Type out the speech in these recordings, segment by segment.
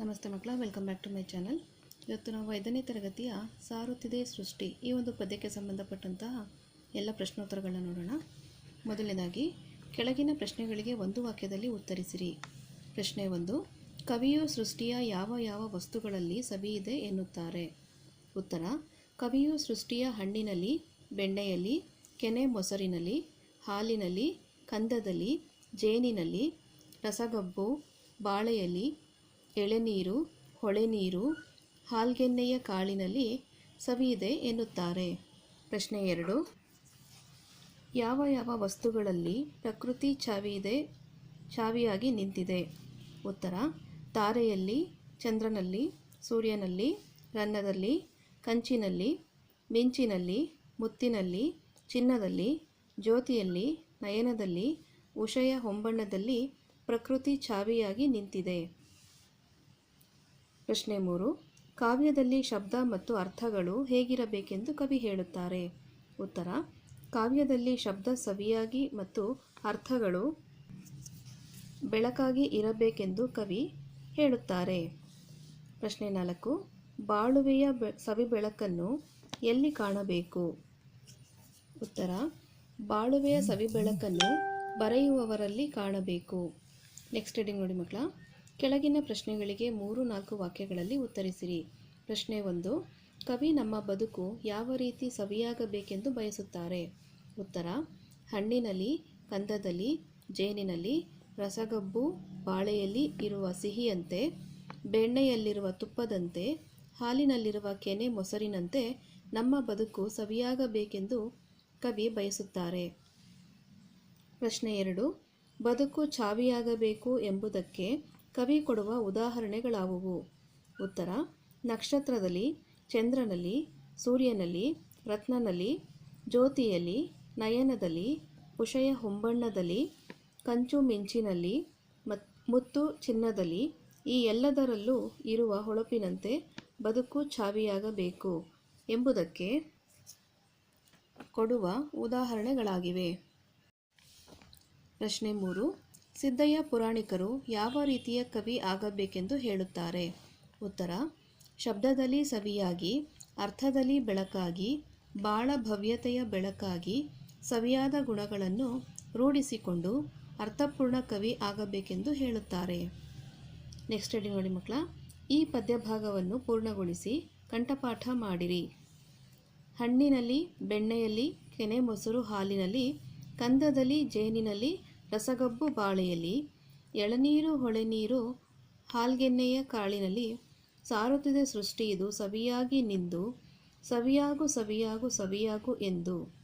ನಮಸ್ತೆ ಮಕ್ಕಳ welcome back to my channel ಇವತ್ತು ನಾವು ಐದನೇ ತರಗತಿಯ ಸಾರುತ್ತಿದೆ ಸೃಷ್ಟಿ ಈ ಒಂದು ಪದ್ಯಕ್ಕೆ ಸಂಬಂಧಪಟ್ಟಂತಹ ಎಲ್ಲ ಪ್ರಶ್ನೋತ್ತರಗಳನ್ನು ನೋಡೋಣ. ಮೊದಲನೇದಾಗಿ, ಕೆಳಗಿನ ಪ್ರಶ್ನೆಗಳಿಗೆ ಒಂದು ವಾಕ್ಯದಲ್ಲಿ ಉತ್ತರಿಸಿರಿ. ಪ್ರಶ್ನೆ ಒಂದು, ಕವಿಯು ಸೃಷ್ಟಿಯ ಯಾವ ಯಾವ ವಸ್ತುಗಳಲ್ಲಿ ಸವಿಯಿದೆ ಎನ್ನುತ್ತಾರೆ. ಉತ್ತರ, ಕವಿಯು ಸೃಷ್ಟಿಯ ಹಣ್ಣಿನಲ್ಲಿ, ಬೆಣ್ಣೆಯಲ್ಲಿ, ಕೆನೆ ಮೊಸರಿನಲ್ಲಿ, ಹಾಲಿನಲ್ಲಿ, ಕಂದದಲ್ಲಿ, ಜೇನಿನಲ್ಲಿ, ರಸಗಬ್ಬು, ಬಾಳೆಯಲ್ಲಿ ಎಳೆನೀರು, ಹೊಳೆನೀರು, ಹಾಲ್ಗೆನ್ನೆಯ ಕಾಳಿನಲ್ಲಿ ಸವಿಯಿದೆ ಎನ್ನುತ್ತಾರೆ. ಪ್ರಶ್ನೆ ಎರಡು. ಯಾವ ಯಾವ ವಸ್ತುಗಳಲ್ಲಿ ಪ್ರಕೃತಿ ಚಾವಿಯಿದೆ ಚಾವಿಯಾಗಿ ನಿಂತಿದೆ? ಉತ್ತರ. ತಾರೆಯಲ್ಲಿ, ಚಂದ್ರನಲ್ಲಿ, ಸೂರ್ಯನಲ್ಲಿ, ರನ್ನದಲ್ಲಿ, ಕಂಚಿನಲ್ಲಿ, ಮಿಂಚಿನಲ್ಲಿ, ಮುತ್ತಿನಲ್ಲಿ, ಚಿನ್ನದಲ್ಲಿ, ಜ್ಯೋತಿಯಲ್ಲಿ, ನಯನದಲ್ಲಿ, ಉಷಯ ಹೊಂಬಣ್ಣದಲ್ಲಿ ಪ್ರಕೃತಿ ಚಾವಿಯಾಗಿ ನಿಂತಿದೆ. ಪ್ರಶ್ನೆ ಮೂರು. ಕಾವ್ಯದಲ್ಲಿ ಶಬ್ದ ಮತ್ತು ಅರ್ಥಗಳು ಹೇಗಿರಬೇಕೆಂದು ಕವಿ ಹೇಳುತ್ತಾರೆ. ಉತ್ತರ. ಕಾವ್ಯದಲ್ಲಿ ಶಬ್ದ ಸವಿಯಾಗಿ ಮತ್ತು ಅರ್ಥಗಳು ಬೆಳಕಾಗಿ ಇರಬೇಕೆಂದು ಕವಿ ಹೇಳುತ್ತಾರೆ. ಪ್ರಶ್ನೆ ನಾಲ್ಕು. ಬಾಳುವೆಯ ಸವಿ ಬೆಳಕನ್ನು ಎಲ್ಲಿ ಕಾಣಬೇಕು? ಉತ್ತರ. ಬಾಳುವೆಯ ಸವಿ ಬೆಳಕನ್ನು ಬರೆಯುವವರಲ್ಲಿ ಕಾಣಬೇಕು. ನೆಕ್ಸ್ಟ್ ಹೆಡಿಂಗ್ ನೋಡಿ ಮಕ್ಕಳ. ಕೆಳಗಿನ ಪ್ರಶ್ನೆಗಳಿಗೆ ಮೂರು ನಾಲ್ಕು ವಾಕ್ಯಗಳಲ್ಲಿ ಉತ್ತರಿಸಿರಿ. ಪ್ರಶ್ನೆ ಒಂದು, ಕವಿ ನಮ್ಮ ಬದುಕು ಯಾವ ರೀತಿ ಸವಿಯಾಗಬೇಕೆಂದು ಬಯಸುತ್ತಾರೆ? ಉತ್ತರ, ಹಣ್ಣಿನಲ್ಲಿ, ಕಂದದಲ್ಲಿ, ಜೇನಿನಲ್ಲಿ, ರಸಗಬ್ಬು, ಬಾಳೆಯಲ್ಲಿ ಇರುವ ಸಿಹಿಯಂತೆ, ಬೆಣ್ಣೆಯಲ್ಲಿರುವ ತುಪ್ಪದಂತೆ, ಹಾಲಿನಲ್ಲಿರುವ ಕೆನೆ ಮೊಸರಿನಂತೆ ನಮ್ಮ ಬದುಕು ಸವಿಯಾಗಬೇಕೆಂದು ಕವಿ ಬಯಸುತ್ತಾರೆ. ಪ್ರಶ್ನೆ ಎರಡು, ಬದುಕು ಛಾವಿಯಾಗಬೇಕು ಎಂಬುದಕ್ಕೆ ಕವಿ ಕೊಡುವ ಉದಾಹರಣೆಗಳಾವುವು? ಉತ್ತರ, ನಕ್ಷತ್ರದಲ್ಲಿ, ಚಂದ್ರನಲ್ಲಿ, ಸೂರ್ಯನಲ್ಲಿ, ರತ್ನನಲ್ಲಿ, ಜ್ಯೋತಿಯಲ್ಲಿ, ನಯನದಲ್ಲಿ, ಉಷಯ ಹೊಂಬಣ್ಣದಲ್ಲಿ, ಕಂಚು ಮಿಂಚಿನಲ್ಲಿ, ಮತ್, ಮುತ್ತು ಚಿನ್ನದಲ್ಲಿ, ಈ ಎಲ್ಲದರಲ್ಲೂ ಇರುವ ಹೊಳಪಿನಂತೆ ಬದುಕು ಛಾವಿಯಾಗಬೇಕು ಎಂಬುದಕ್ಕೆ ಕೊಡುವ ಉದಾಹರಣೆಗಳಾಗಿವೆ. ಪ್ರಶ್ನೆ ಮೂರು ಸಿದ್ದಯ್ಯ ಪುರಾಣಿಕರು ಯಾವ ರೀತಿಯ ಕವಿ ಆಗಬೇಕೆಂದು ಹೇಳುತ್ತಾರೆ? ಉತ್ತರ, ಶಬ್ದದಲ್ಲಿ ಸವಿಯಾಗಿ, ಅರ್ಥದಲ್ಲಿ ಬೆಳಕಾಗಿ, ಬಾಳ ಭವ್ಯತೆಯ ಬೆಳಕಾಗಿ ಸವಿಯಾದ ಗುಣಗಳನ್ನು ರೂಢಿಸಿಕೊಂಡು ಅರ್ಥಪೂರ್ಣ ಕವಿ ಆಗಬೇಕೆಂದು ಹೇಳುತ್ತಾರೆ. ನೆಕ್ಸ್ಟ್ ಹೇಳಿ ನೋಡಿ ಮಕ್ಕಳ, ಈ ಪದ್ಯಭಾಗವನ್ನು ಪೂರ್ಣಗೊಳಿಸಿ ಕಂಠಪಾಠ ಮಾಡಿರಿ. ಹಣ್ಣಿನಲ್ಲಿ, ಬೆಣ್ಣೆಯಲ್ಲಿ, ಕೆನೆ ಮೊಸರು ಹಾಲಿನಲ್ಲಿ, ಕಂದದಲ್ಲಿ, ಜೇನಿನಲ್ಲಿ ರಸಗಬ್ಬು ಬಾಳೆಯಲ್ಲಿ, ಎಳನೀರು, ಹೊಳೆನೀರು, ಹಾಲ್ಗೆನ್ನೆಯ ಕಾಳಿನಲ್ಲಿ ಸಾರುತ್ತಿದೆ ಸೃಷ್ಟಿ. ಇದು ಸವಿಯಾಗಿ ನಿಂದು, ಸವಿಯಾಗು ಸವಿಯಾಗು ಸವಿಯಾಗು ಎಂದು.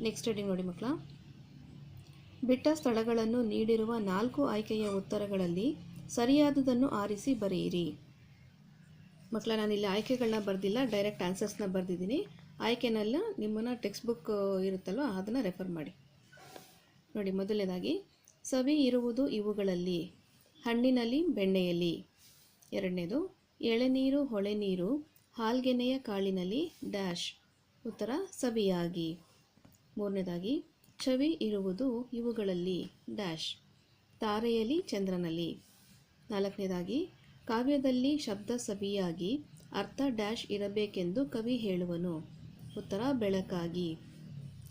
ನೆಕ್ಸ್ಟ್ ಹೇಳಿ ನೋಡಿ ಮಕ್ಕಳ. ಬಿಟ್ಟ ಸ್ಥಳಗಳನ್ನು ನೀಡಿರುವ ನಾಲ್ಕು ಆಯ್ಕೆಯ ಉತ್ತರಗಳಲ್ಲಿ ಸರಿಯಾದುದನ್ನು ಆರಿಸಿ ಬರೆಯಿರಿ. ಮಕ್ಕಳ ನಾನಿಲ್ಲಿ ಆಯ್ಕೆಗಳನ್ನ ಬರೆದಿಲ್ಲ ಡೈರೆಕ್ಟ್ ಆನ್ಸರ್ಸ್ನ ಬರೆದಿದ್ದೀನಿ. ಆಯ್ಕೆನೆಲ್ಲ, ನಿಮ್ಮನ್ನು ಟೆಕ್ಸ್ಟ್ ಬುಕ್ ಇರುತ್ತಲ್ವ, ಅದನ್ನು ರೆಫರ್ ಮಾಡಿ. ನೋಡಿ ಮೊದಲನೇದಾಗಿ, ಸವಿ ಇರುವುದು ಇವುಗಳಲ್ಲಿ, ಹಣ್ಣಿನಲ್ಲಿ ಬೆಣ್ಣೆಯಲ್ಲಿ. ಎರಡನೇದು, ಎಳೆನೀರು ಹೊಳೆ ನೀರು ಹಾಲ್ಗೆನೆಯ ಕಾಳಿನಲ್ಲಿ ಡ್ಯಾಶ್. ಉತ್ತರ, ಸವಿಯಾಗಿ. ಮೂರನೇದಾಗಿ ಚವಿ ಇರುವುದು ಇವುಗಳಲ್ಲಿ, ಡ್ಯಾಶ್. ತಾರೆಯಲ್ಲಿ ಚಂದ್ರನಲ್ಲಿ. ನಾಲ್ಕನೇದಾಗಿ, ಕಾವ್ಯದಲ್ಲಿ ಶಬ್ದ ಸವಿಯಾಗಿ, ಅರ್ಥ ಡ್ಯಾಶ್ ಇರಬೇಕೆಂದು ಕವಿ ಹೇಳುವನು. ಉತ್ತರ, ಬೆಳಕಾಗಿ.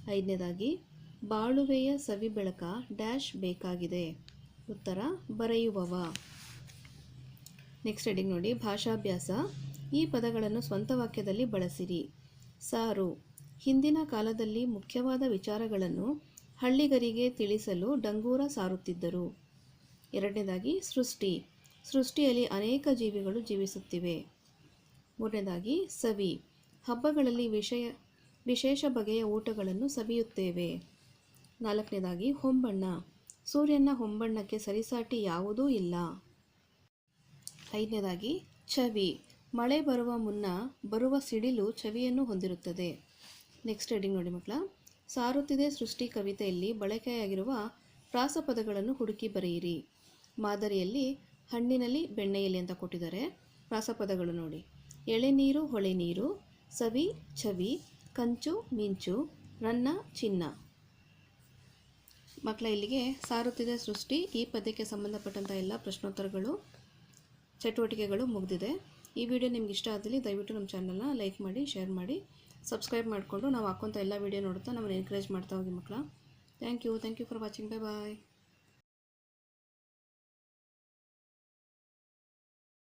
ಐದನೇದಾಗಿ ಬಾಳುವೆಯ ಸವಿ ಬೆಳಕ ಡ್ಯಾಶ್ ಬೇಕಾಗಿದೆ. ಉತ್ತರ, ಬರೆಯುವವ. ನೆಕ್ಸ್ಟ್ ಹೆಡಿಂಗ್ ನೋಡಿ, ಭಾಷಾಭ್ಯಾಸ. ಈ ಪದಗಳನ್ನು ಸ್ವಂತ ವಾಕ್ಯದಲ್ಲಿ ಬಳಸಿರಿ. ಸಾರು. ಹಿಂದಿನ ಕಾಲದಲ್ಲಿ ಮುಖ್ಯವಾದ ವಿಚಾರಗಳನ್ನು ಹಳ್ಳಿಗರಿಗೆ ತಿಳಿಸಲು ಡಂಗೂರ ಸಾರುತ್ತಿದ್ದರು. ಎರಡನೇದಾಗಿ, ಸೃಷ್ಟಿ. ಸೃಷ್ಟಿಯಲ್ಲಿ ಅನೇಕ ಜೀವಿಗಳು ಜೀವಿಸುತ್ತಿವೆ. ಮೂರನೇದಾಗಿ, ಸವಿ. ಹಬ್ಬಗಳಲ್ಲಿ ವಿಷಯ, ವಿಶೇಷ ಬಗೆಯ ಊಟಗಳನ್ನು ಸವಿಯುತ್ತೇವೆ. ನಾಲ್ಕನೇದಾಗಿ ಹೊಂಬಣ್ಣ. ಸೂರ್ಯನ ಹೊಂಬಣ್ಣಕ್ಕೆ ಸರಿಸಾಟಿ ಯಾವುದೂ ಇಲ್ಲ. ಐದನೇದಾಗಿ ಚವಿ ಮಳೆ ಬರುವ ಮುನ್ನ ಬರುವ ಸಿಡಿಲು ಚವಿಯನ್ನು ಹೊಂದಿರುತ್ತದೆ. ನೆಕ್ಸ್ಟ್ ಹೆಡಿಂಗ್ ನೋಡಿ ಮಕ್ಕಳ. ಸಾರುತ್ತಿದೆ ಸೃಷ್ಟಿ ಕವಿತೆಯಲ್ಲಿ ಬಳಕೆಯಾಗಿರುವ ಪ್ರಾಸಪದಗಳನ್ನು ಹುಡುಕಿ ಬರೆಯಿರಿ. ಮಾದರಿಯಲ್ಲಿ ಹಣ್ಣಿನಲ್ಲಿ ಬೆಣ್ಣೆಯಲ್ಲಿ ಅಂತ ಕೊಟ್ಟಿದ್ದಾರೆ. ಪ್ರಾಸಪದಗಳು ನೋಡಿ. ಎಳೆನೀರು ಹೊಳೆನೀರು ಸವಿ ಚವಿ ಕಂಚು, ಮಿಂಚು, ರನ್ನ, ಚಿನ್ನ. ಮಕ್ಕಳ, ಇಲ್ಲಿಗೆ ಸಾರುತ್ತಿದೆ ಸೃಷ್ಟಿ. ಈ ಪದ್ಯಕ್ಕೆ ಸಂಬಂಧಪಟ್ಟಂಥ ಎಲ್ಲ ಪ್ರಶ್ನೋತ್ತರಗಳು, ಚಟುವಟಿಕೆಗಳು ಮುಗಿದಿದೆ. ಈ ವಿಡಿಯೋ ನಿಮ್ಗೆ ಇಷ್ಟ ಆದಲ್ಲಿ ದಯವಿಟ್ಟು ನಮ್ಮ ಚಾನಲ್ನ ಲೈಕ್ ಮಾಡಿ, ಶೇರ್ ಮಾಡಿ, ಸಬ್ಸ್ಕ್ರೈಬ್ ಮಾಡಿಕೊಂಡು ನಾವು ಹಾಕೋಂಥ ಎಲ್ಲ ವಿಡಿಯೋ ನೋಡ್ತಾ ನಮ್ಮನ್ನು ಎನ್ಕರೇಜ್ ಮಾಡ್ತಾ ಹೋಗಿ ಮಕ್ಕಳ. Thank you thank you for watching bye bye